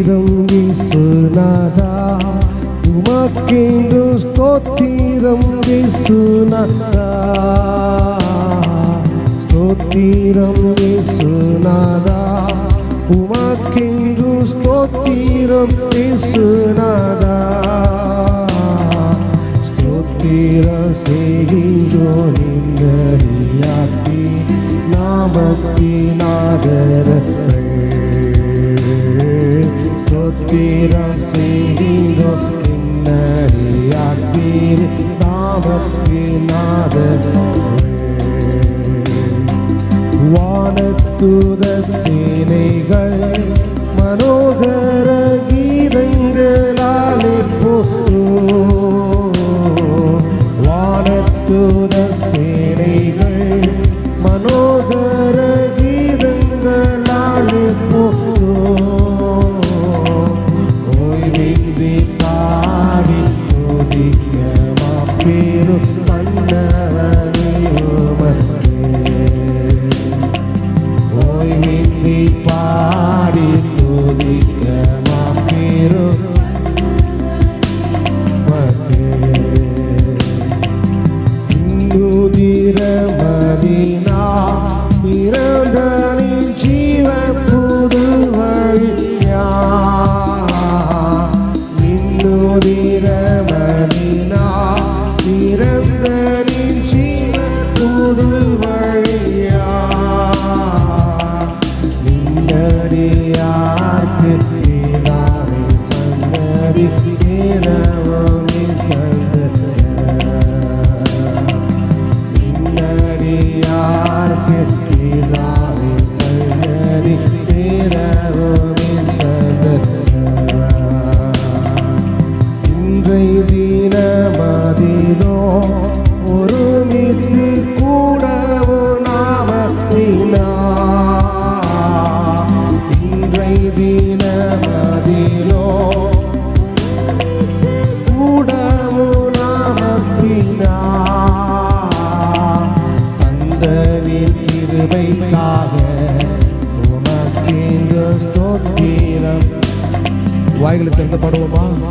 ஸ்தோத்திரம் விசுநாதா. உமக்கென்று ஸ்தோத்திரம் விசுநாதா. ஸ்தோத்திரம் விசுநாதா. உமக்கென்று ஸ்தோத்திரம் விசுநாதா. ஸ்தோத்திரம் செய்கின்றோ நீங்கள் நாமத்தே தீரம் செய்தீரோ பின்னறியாத்தீர் நாமத்தினாத வானத்துத சேனைகள் Pero Yeah. எனக்காக உனக்கு பாடுவோமா?